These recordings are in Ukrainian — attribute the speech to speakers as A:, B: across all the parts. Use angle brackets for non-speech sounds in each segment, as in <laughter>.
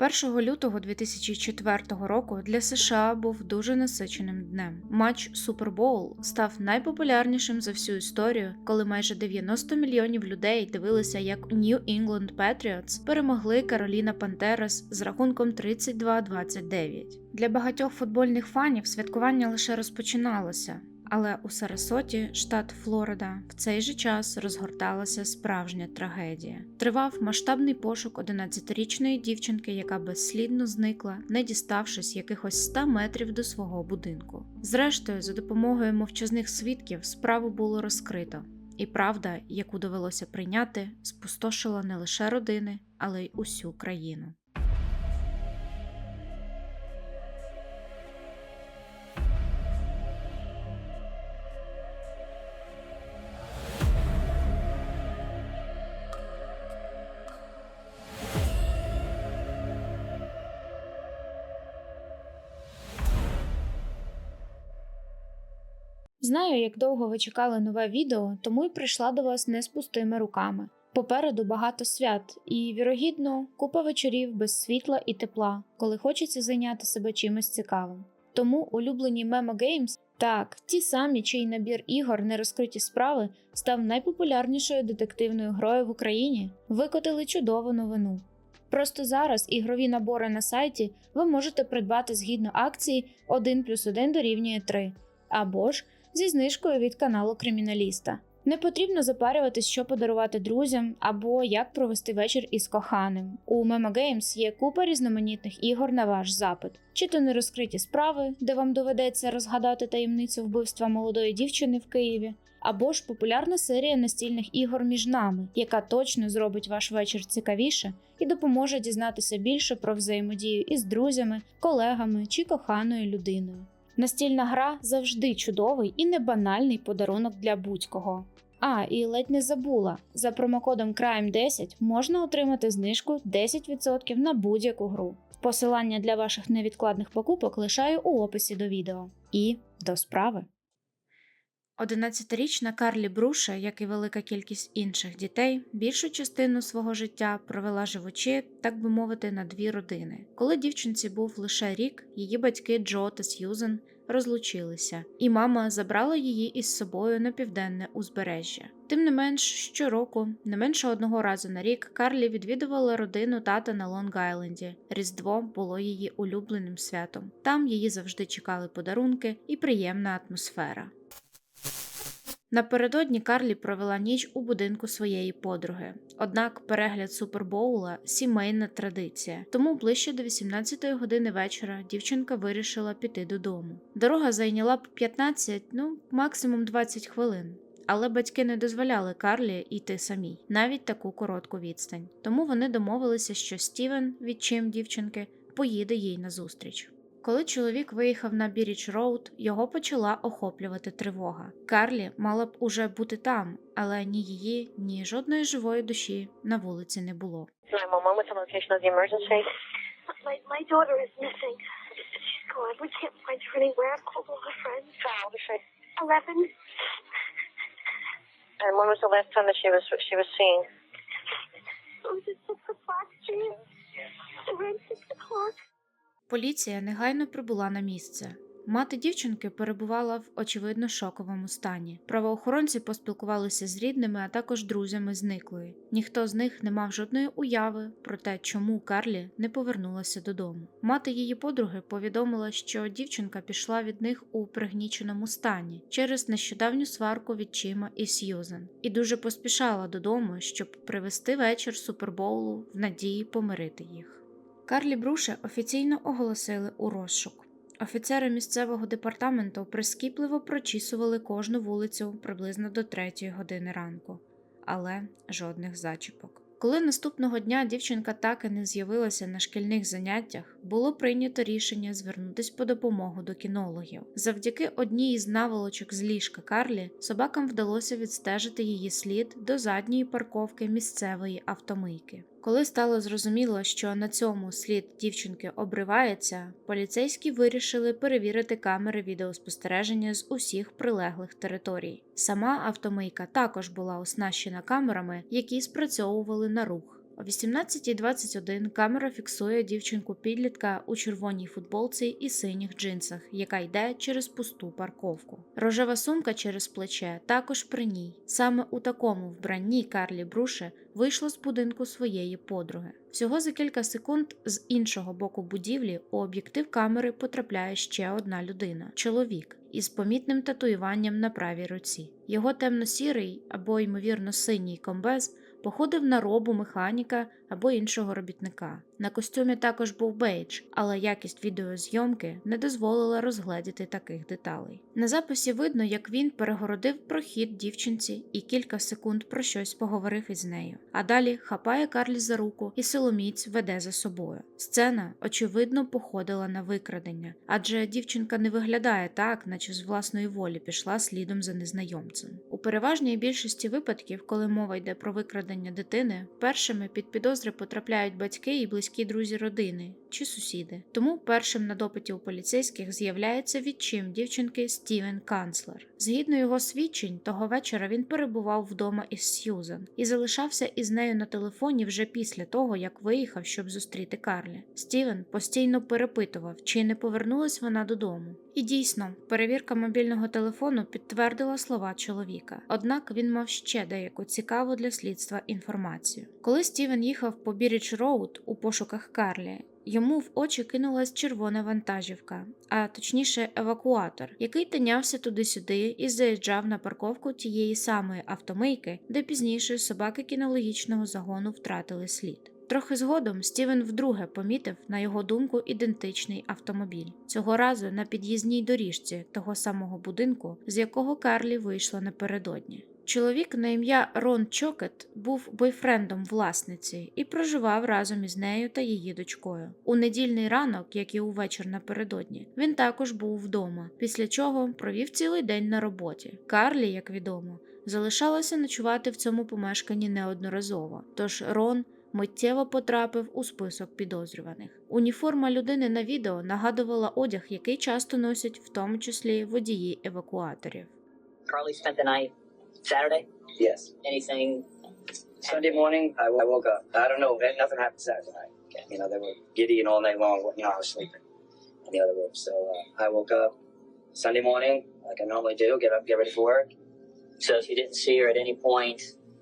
A: 1 лютого 2004 року для США був дуже насиченим днем. Матч Супербоул став найпопулярнішим за всю історію, коли майже 90 мільйонів людей дивилися, як New England Patriots перемогли Кароліна Пантерас з рахунком 32-29. Для багатьох футбольних фанів святкування лише розпочиналося. Але у Сарасоті, штат Флорида, в цей же час розгорталася справжня трагедія. Тривав масштабний пошук 11-річної дівчинки, яка безслідно зникла, не діставшись якихось 100 метрів до свого будинку. Зрештою, за допомогою мовчазних свідків, справу було розкрито, і правда, яку довелося прийняти, спустошила не лише родини, але й усю країну. Знаю, як довго ви чекали нове відео, тому й прийшла до вас не з пустими руками. Попереду багато свят, і, вірогідно, купа вечорів без світла і тепла, коли хочеться зайняти себе чимось цікавим. Тому улюблені Memo Games, так, ті самі, чий набір ігор нерозкриті справи став найпопулярнішою детективною грою в Україні, викотили чудову новину. Просто зараз ігрові набори на сайті ви можете придбати згідно акції 1 плюс 1 дорівнює 3, або ж зі знижкою від каналу Криміналіста. Не потрібно запарюватись, що подарувати друзям або як провести вечір із коханим. У Memo Games є купа різноманітних ігор на ваш запит, чи то нерозкриті справи, де вам доведеться розгадати таємницю вбивства молодої дівчини в Києві, або ж популярна серія настільних ігор між нами, яка точно зробить ваш вечір цікавіше і допоможе дізнатися більше про взаємодію із друзями, колегами чи коханою людиною. Настільна гра завжди чудовий і небанальний подарунок для будь-кого. А, і ледь не забула: за промокодом CRIME10 можна отримати знижку 10% на будь-яку гру. Посилання для ваших невідкладних покупок лишаю у описі до відео. І до справи. 11-річна Карлі Бруша, як і велика кількість інших дітей, більшу частину свого життя провела живучи, так би мовити, на дві родини. Коли дівчинці був лише рік, її батьки Джо та Сьюзен розлучилися, і мама забрала її із собою на південне узбережжя. Тим не менш, щороку, не менше одного разу на рік, Карлі відвідувала родину тата на Лонг-Айленді. Різдво було її улюбленим святом. Там її завжди чекали подарунки і приємна атмосфера. Напередодні Карлі провела ніч у будинку своєї подруги. Однак перегляд супербоула сімейна традиція, тому ближче до 18-ї години вечора дівчинка вирішила піти додому. Дорога зайняла б 15, ну максимум 20 хвилин. Але батьки не дозволяли Карлі йти самій, навіть таку коротку відстань. Тому вони домовилися, що Стівен, відчим дівчинки, поїде їй назустріч. Коли чоловік виїхав на Біріч Роуд, його почала охоплювати тривога. Карлі мала б уже бути там, але ні її, ні жодної живої душі на вулиці не було.
B: 911, what's the location of the emergency?
C: My my daughter is missing. She's gone. We can't find her anywhere. I've called all her friends.
B: How old is she?
C: Eleven.
B: And when was the last time that she was she was seen?
C: It was at six o'clock, Street. Around six o'clock.
A: Поліція негайно прибула на місце. Мати дівчинки перебувала в очевидно шоковому стані. Правоохоронці поспілкувалися з рідними, а також друзями зниклої. Ніхто з них не мав жодної уяви про те, чому Карлі не повернулася додому. Мати її подруги повідомила, що дівчинка пішла від них у пригніченому стані через нещодавню сварку від Чима і Сьюзен, і дуже поспішала додому, щоб привести вечір супербоулу в надії помирити їх. Карлі Бруше офіційно оголосили у розшук. Офіцери місцевого департаменту прискіпливо прочісували кожну вулицю приблизно до третьої години ранку, але жодних зачіпок. Коли наступного дня дівчинка так і не з'явилася на шкільних заняттях, було прийнято рішення звернутись по допомогу до кінологів. Завдяки одній із наволочок з ліжка Карлі собакам вдалося відстежити її слід до задньої парковки місцевої автомийки. Коли стало зрозуміло, що на цьому слід дівчинки обривається, поліцейські вирішили перевірити камери відеоспостереження з усіх прилеглих територій. Сама автомийка також була оснащена камерами, які спрацьовували на рух. О 18.21 камера фіксує дівчинку підлітка у червоній футболці і синіх джинсах, яка йде через пусту парковку. Рожева сумка через плече також при ній. Саме у такому вбранні Карлі Бруше вийшла з будинку своєї подруги. Всього за кілька секунд з іншого боку будівлі у об'єктив камери потрапляє ще одна людина чоловік із помітним татуюванням на правій руці. Його темно-сірий або, ймовірно, синій комбез походив на робу механіка або іншого робітника. На костюмі також був бейдж, але якість відеозйомки не дозволила розгледіти таких деталей. На записі видно, як він перегородив прохід дівчинці і кілька секунд про щось поговорив із нею. А далі хапає Карлі за руку і силоміць веде за собою. Сцена, очевидно, походила на викрадення, адже дівчинка не виглядає так, наче з власної волі пішла слідом за незнайомцем. У переважній більшості випадків, коли мова йде про викрадення дитини, першими під підозри потрапляють батьки і близькі друзі родини чи сусіди. Тому першим на допиті у поліцейських з'являється відчим дівчинки Стівен Канцлер. Згідно його свідчень, того вечора він перебував вдома із Сьюзан і залишався із нею на телефоні вже після того, як виїхав, щоб зустріти Карлі. Стівен постійно перепитував, чи не повернулась вона додому. І дійсно, перевірка мобільного телефону підтвердила слова чоловіка. Однак він мав ще деяку цікаву для слідства інформацію. Коли Стівен їхав по Біріч Роуд у пошуках Карлі, Йому в очі кинулась червона вантажівка, а точніше евакуатор, який тинявся туди-сюди і заїжджав на парковку тієї самої автомийки, де пізніше собаки кінологічного загону втратили слід. Трохи згодом Стівен вдруге помітив, на його думку, ідентичний автомобіль. Цього разу на під'їзній доріжці того самого будинку, з якого Карлі вийшла напередодні. Чоловік на ім'я Рон Чокет був бойфрендом власниці і проживав разом із нею та її дочкою. У недільний ранок, як і увечір напередодні, він також був вдома, після чого провів цілий день на роботі. Карлі, як відомо, залишалася ночувати в цьому помешканні неодноразово. Тож Рон миттєво потрапив у список підозрюваних. Уніформа людини на відео нагадувала одяг, який часто носять в тому числі водії евакуаторів.
D: Carly spent the night Saturday.
E: Yes.
D: Anything?
E: Sunday morning, I, I woke up. I don't know. Nothing happened Saturday night. You know, they were giddying all night long. You know, I was sleeping in the other room. So uh, I woke up Sunday morning, like I normally do, get up, get ready for work.
D: So if you didn't see her at any point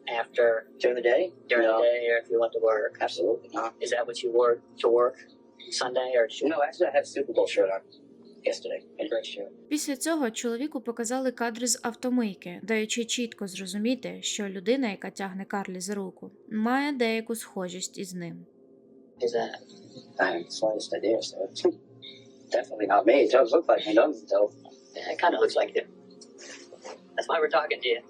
D: after
E: During the day?
D: during
E: no,
D: the day, or if you went to work,
E: Absolutely not.
D: is that what you wore to work Sunday, or did you
E: No, actually, I had a Super Bowl shirt on
A: Після цього чоловіку показали кадри з автомийки, даючи чітко зрозуміти, що людина, яка тягне Карлі за руку, має деяку схожість із ним.
D: is that?
E: I have the slightest idea, so <laughs> definitely not me. It does look like me, doesn't it, though?
D: It kind of looks like you. That's why we're talking to you.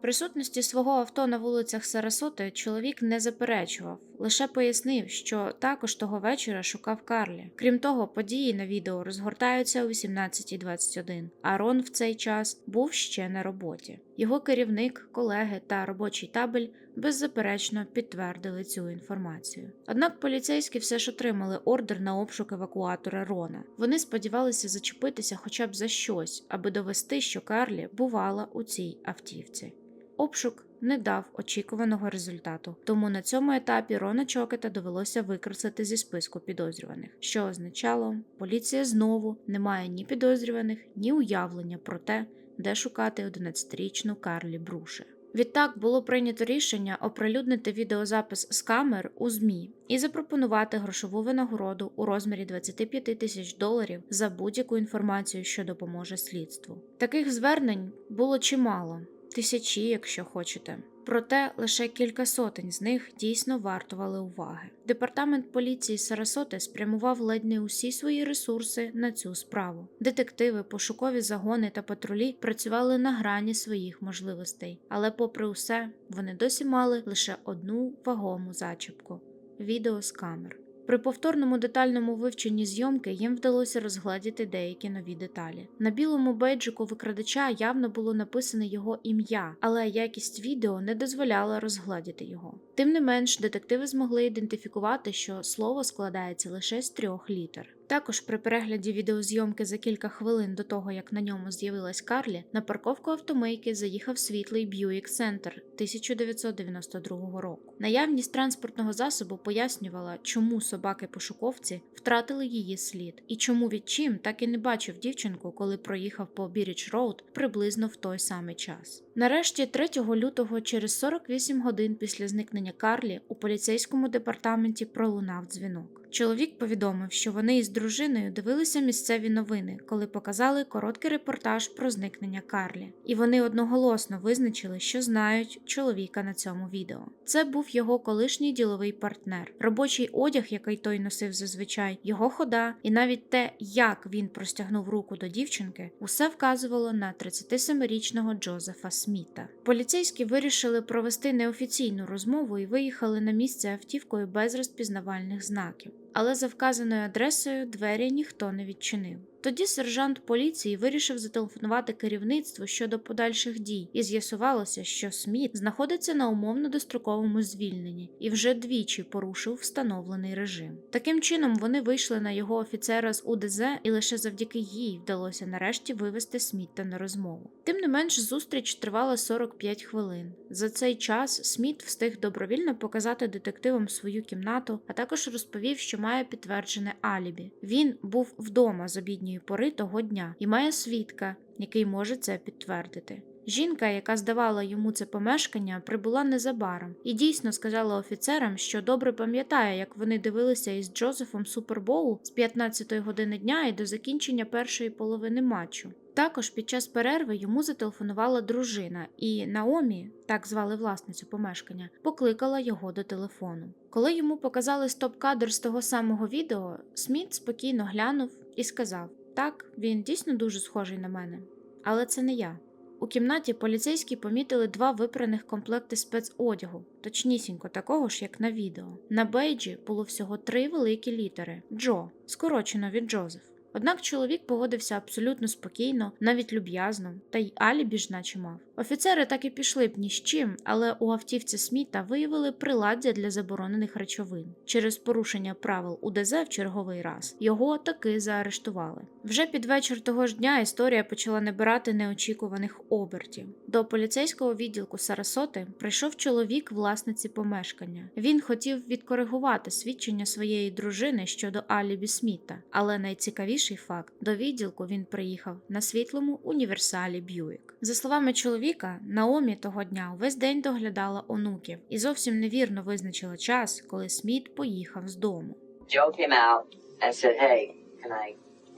A: Присутності свого авто на вулицях Сарасоти чоловік не заперечував, лише пояснив, що також того вечора шукав Карлі. Крім того, події на відео розгортаються о 18.21, а Рон в цей час був ще на роботі. Його керівник, колеги та робочий табель беззаперечно підтвердили цю інформацію. Однак поліцейські все ж отримали ордер на обшук евакуатора Рона. Вони сподівалися зачепитися хоча б за щось, аби довести, що Карлі бувала у цій автівці. Обшук не дав очікуваного результату, тому на цьому етапі Рона Чокета довелося викреслити зі списку підозрюваних, що означало, поліція знову не має ні підозрюваних, ні уявлення про те, де шукати 11-річну Карлі Бруше. Відтак було прийнято рішення оприлюднити відеозапис з камер у ЗМІ і запропонувати грошову винагороду у розмірі 25 тисяч доларів за будь-яку інформацію, що допоможе слідству. Таких звернень було чимало, тисячі, якщо хочете. Проте лише кілька сотень з них дійсно вартували уваги. Департамент поліції Сарасоти спрямував ледь не усі свої ресурси на цю справу. Детективи, пошукові загони та патрулі працювали на грані своїх можливостей, але, попри усе, вони досі мали лише одну вагому зачіпку відео з камер. При повторному детальному вивченні зйомки їм вдалося розгладіти деякі нові деталі. На білому бейджику викрадача явно було написане його ім'я, але якість відео не дозволяла розгладіти його. Тим не менш, детективи змогли ідентифікувати, що слово складається лише з трьох літер. Також при перегляді відеозйомки за кілька хвилин до того, як на ньому з'явилась Карлі, на парковку автомийки заїхав світлий Buick Center 1992 року. Наявність транспортного засобу пояснювала, чому собаки-пошуковці втратили її слід, і чому відчим так і не бачив дівчинку, коли проїхав по Біріч Роуд приблизно в той самий час. Нарешті, 3 лютого, через 48 годин після зникнення Карлі, у поліцейському департаменті пролунав дзвінок. Чоловік повідомив, що вони із дружиною дивилися місцеві новини, коли показали короткий репортаж про зникнення Карлі, і вони одноголосно визначили, що знають чоловіка на цьому відео. Це був його колишній діловий партнер, робочий одяг, який той носив зазвичай, його хода, і навіть те, як він простягнув руку до дівчинки, усе вказувало на 37-річного Джозефа Сміта. Поліцейські вирішили провести неофіційну розмову і виїхали на місце автівкою без розпізнавальних знаків. Але за вказаною адресою двері ніхто не відчинив. Тоді сержант поліції вирішив зателефонувати керівництву щодо подальших дій, і з'ясувалося, що Сміт знаходиться на умовно достроковому звільненні і вже двічі порушив встановлений режим. Таким чином вони вийшли на його офіцера з УДЗ, і лише завдяки їй вдалося нарешті вивести Сміта на розмову. Тим не менш, зустріч тривала 45 хвилин. За цей час Сміт встиг добровільно показати детективам свою кімнату, а також розповів, що має підтверджене алібі. Він був вдома з обідньої пори того дня і має свідка, який може це підтвердити. Жінка, яка здавала йому це помешкання, прибула незабаром і дійсно сказала офіцерам, що добре пам'ятає, як вони дивилися із Джозефом Супербоул з 15-ї години дня і до закінчення першої половини матчу. Також під час перерви йому зателефонувала дружина, і Наомі, так звали власницю помешкання, покликала його до телефону. Коли йому показали стоп-кадр з того самого відео, Сміт спокійно глянув і сказав: Так, він дійсно дуже схожий на мене, але це не я. У кімнаті поліцейські помітили два випраних комплекти спецодягу, точнісінько такого ж, як на відео. На бейджі було всього три великі літери Джо, скорочено від Джозеф. Однак чоловік поводився абсолютно спокійно, навіть люб'язно, та й алібі ж наче мав. Офіцери так і пішли б ні з чим, але у автівці Сміта виявили приладдя для заборонених речовин. Через порушення правил УДЗ в черговий раз його таки заарештували. Вже під вечір того ж дня історія почала набирати неочікуваних обертів. До поліцейського відділку Сарасоти прийшов чоловік власниці помешкання. Він хотів відкоригувати свідчення своєї дружини щодо алібі Сміта, але найцікавіший факт до відділку він приїхав на світлому універсалі Б'юік. За словами чоловіка, Наомі того дня увесь день доглядала онуків і зовсім невірно визначила час, коли Сміт поїхав з дому.
D: Joe came out and said, "Hey, can I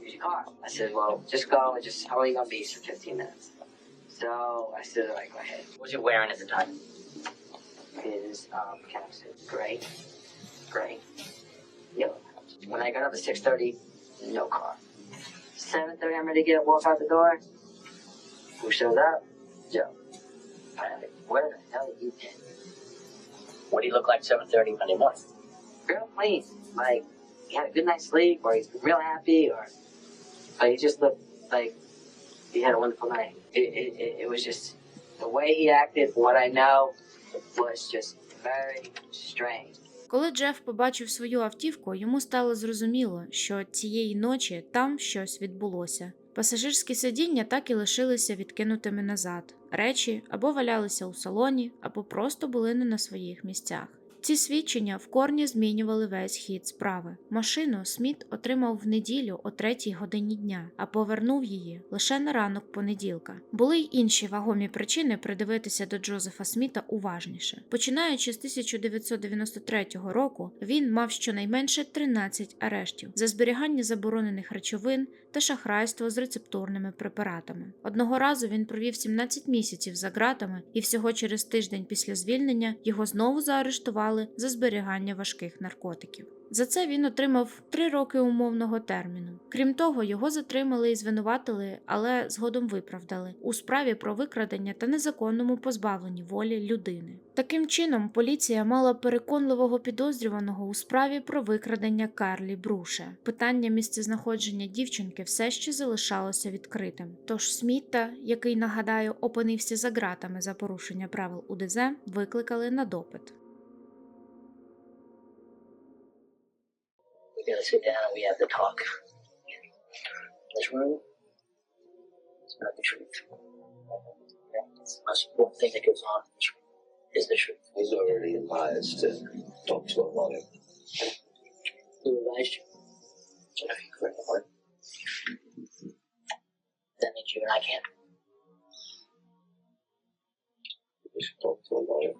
D: use your car?" I said, "Well, just go and just how are you gonna be for 15 minutes?" So I said, "All right, go ahead." What was you wearing at the time? His um, cap suit, gray, gray, yellow. When I got up at 6:30, no car. 7:30, I'm ready to get walk out the door. Who shows up? Like, Where the hell have you been?
F: What do you look like 7:30 Monday morning?
D: real clean. Like he had a good night's sleep, or he's been real happy, or but he just looked like he had a wonderful night. It, it, it, it was just the way he acted. From what I know, was just very strange.
A: Коли Джеф побачив свою автівку, йому стало зрозуміло, що цієї ночі там щось відбулося. Пасажирські сидіння так і лишилися відкинутими назад. Речі або валялися у салоні, або просто були не на своїх місцях. Ці свідчення в корні змінювали весь хід справи. Машину Сміт отримав в неділю о третій годині дня, а повернув її лише на ранок понеділка. Були й інші вагомі причини придивитися до Джозефа Сміта уважніше. Починаючи з 1993 року, він мав щонайменше 13 арештів за зберігання заборонених речовин та шахрайство з рецептурними препаратами. Одного разу він провів 17 місяців за ґратами, і всього через тиждень після звільнення його знову заарештували за зберігання важких наркотиків. За це він отримав три роки умовного терміну. Крім того, його затримали і звинуватили, але згодом виправдали у справі про викрадення та незаконному позбавленні волі людини. Таким чином, поліція мала переконливого підозрюваного у справі про викрадення Карлі Бруше. Питання місцезнаходження дівчинки все ще залишалося відкритим. Тож Смітта, який нагадаю, опинився за ґратами за порушення правил УДЗ, викликали на допит.
F: We gotta sit down and we have to talk. in This room is not the truth. It's the most important thing that goes on in this room is the truth.
G: He's already advised to talk to a lawyer.
F: Who advised you?
G: I know you correct the
F: That means you and I can't.
G: You should talk to a lawyer.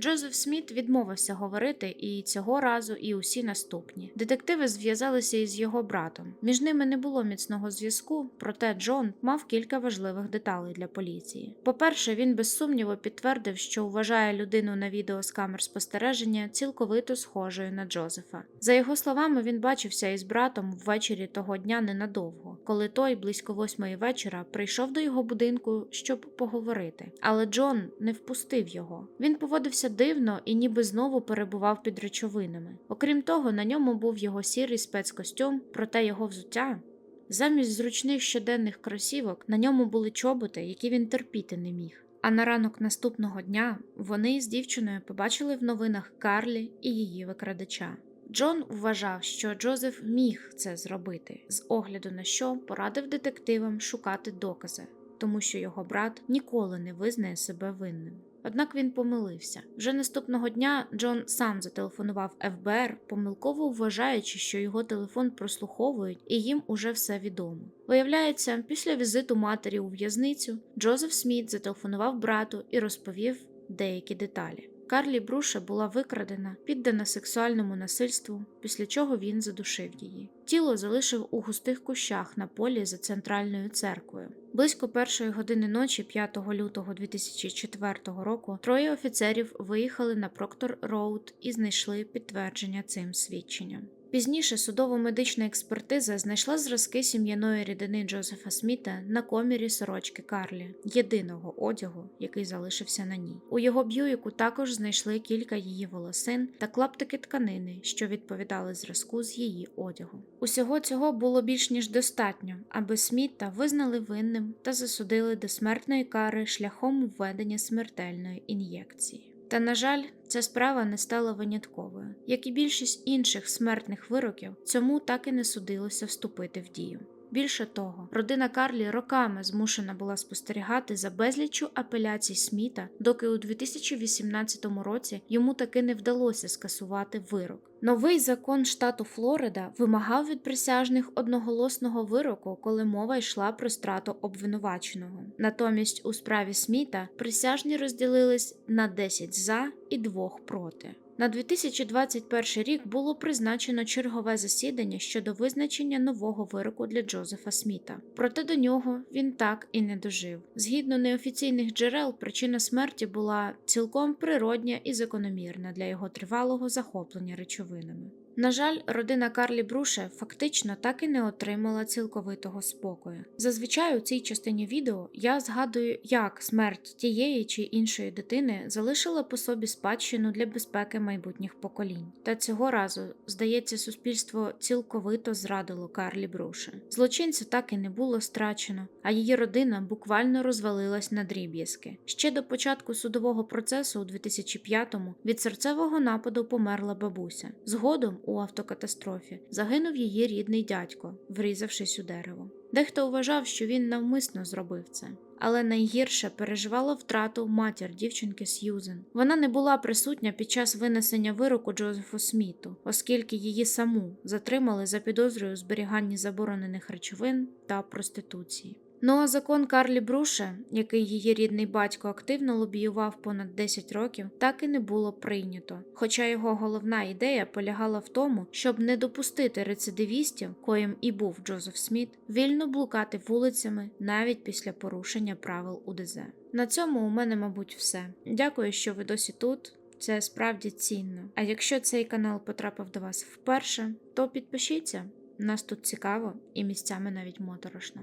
A: Джозеф Сміт відмовився говорити і цього разу, і усі наступні. Детективи зв'язалися із його братом. Між ними не було міцного зв'язку, проте Джон мав кілька важливих деталей для поліції. По-перше, він без сумніву підтвердив, що вважає людину на відео з камер спостереження цілковито схожою на Джозефа. За його словами, він бачився із братом ввечері того дня ненадовго, коли той близько восьмої вечора прийшов до його будинку, щоб поговорити. Але Джон не впустив його. Він поводився дивно і ніби знову перебував під речовинами. Окрім того, на ньому був його сірий спецкостюм, проте його взуття. Замість зручних щоденних кросівок на ньому були чоботи, які він терпіти не міг. А на ранок наступного дня вони з дівчиною побачили в новинах Карлі і її викрадача. Джон вважав, що Джозеф міг це зробити, з огляду на що порадив детективам шукати докази, тому що його брат ніколи не визнає себе винним. Однак він помилився. Вже наступного дня Джон сам зателефонував ФБР, помилково вважаючи, що його телефон прослуховують і їм уже все відомо. Виявляється, після візиту матері у в'язницю Джозеф Сміт зателефонував брату і розповів деякі деталі. Карлі Бруша була викрадена, піддана сексуальному насильству, після чого він задушив її. Тіло залишив у густих кущах на полі за центральною церквою. Близько першої години ночі, 5 лютого 2004 року, троє офіцерів виїхали на Проктор Роуд і знайшли підтвердження цим свідченням. Пізніше судово-медична експертиза знайшла зразки сім'яної рідини Джозефа Сміта на комірі сорочки Карлі, єдиного одягу, який залишився на ній. У його б'юїку також знайшли кілька її волосин та клаптики тканини, що відповідали зразку з її одягу. Усього цього було більш ніж достатньо, аби Сміта визнали винним та засудили до смертної кари шляхом введення смертельної ін'єкції. Та, на жаль, ця справа не стала винятковою. Як і більшість інших смертних вироків, цьому так і не судилося вступити в дію. Більше того, родина Карлі роками змушена була спостерігати за безліччю апеляцій Сміта, доки у 2018 році йому таки не вдалося скасувати вирок. Новий закон штату Флорида вимагав від присяжних одноголосного вироку, коли мова йшла про страту обвинуваченого. Натомість у справі Сміта присяжні розділились на 10 за і 2 проти. На 2021 рік було призначено чергове засідання щодо визначення нового вироку для Джозефа Сміта. Проте до нього він так і не дожив. Згідно неофіційних джерел, причина смерті була цілком природня і закономірна для його тривалого захоплення речовинами. На жаль, родина Карлі Бруше фактично так і не отримала цілковитого спокою. Зазвичай у цій частині відео я згадую, як смерть тієї чи іншої дитини залишила по собі спадщину для безпеки майбутніх поколінь. Та цього разу, здається, суспільство цілковито зрадило Карлі Бруше. Злочинця так і не було страчено, а її родина буквально розвалилась на дріб'язки. Ще до початку судового процесу у 2005-му від серцевого нападу померла бабуся. Згодом у автокатастрофі загинув її рідний дядько, врізавшись у дерево. Дехто вважав, що він навмисно зробив це. Але найгірше переживала втрату матір дівчинки Сьюзен. Вона не була присутня під час винесення вироку Джозефу Сміту, оскільки її саму затримали за підозрою у зберіганні заборонених речовин та проституції. Ну а закон Карлі Бруше, який її рідний батько активно лобіював понад 10 років, так і не було прийнято. Хоча його головна ідея полягала в тому, щоб не допустити рецидивістів, коїм і був Джозеф Сміт, вільно блукати вулицями навіть після порушення правил УДЗ. На цьому у мене, мабуть, все. Дякую, що ви досі тут. Це справді цінно. А якщо цей канал потрапив до вас вперше, то підпишіться. Нас тут цікаво і місцями навіть моторошно.